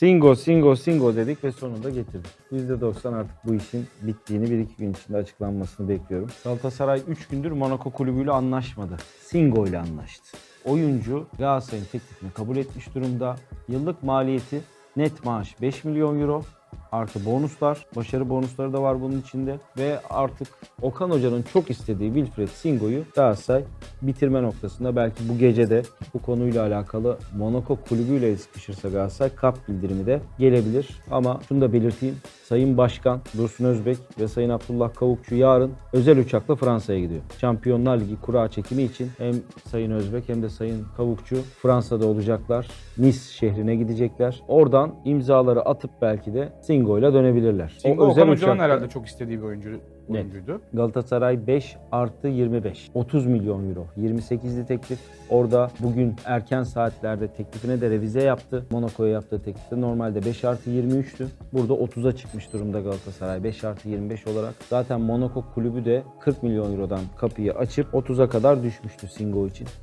Singo, singo, singo dedik ve sonunda getirdik. %90 artık bu işin bittiğini 1-2 gün içinde açıklanmasını bekliyorum. Galatasaray 3 gündür Monaco kulübüyle anlaşmadı. Singo ile anlaştı. Oyuncu Galatasaray'ın teklifini kabul etmiş durumda. Yıllık maliyeti net maaş 5 milyon euro artı bonuslar, başarı bonusları da var bunun içinde ve artık Okan Hoca'nın çok istediği Wilfred Singo'yu Galatasaray bitirme noktasında belki bu gece de bu konuyla alakalı Monaco kulübüyle sıkışırsa Galatasaray kap bildirimi de gelebilir. Ama şunu da belirteyim. Sayın Başkan Dursun Özbek ve Sayın Abdullah Kavukçu yarın özel uçakla Fransa'ya gidiyor. Şampiyonlar Ligi kura çekimi için hem Sayın Özbek hem de Sayın Kavukçu Fransa'da olacaklar. Nice şehrine gidecekler. Oradan imzaları atıp belki de Singo ile dönebilirler. Singo O özel Okan Hoca'nın herhalde çok istediği bir oyuncu, oyuncuydu. Galatasaray 5 artı 25. 30 milyon euro. 28'li teklif. Orada bugün erken saatlerde teklifine de revize yaptı. Monaco'ya yaptığı teklifte normalde 5 artı 23'tü. Burada 30'a çıkmış durumda Galatasaray 5 artı 25 olarak. Zaten Monaco kulübü de 40 milyon eurodan kapıyı açıp 30'a kadar düşmüştü Singo için.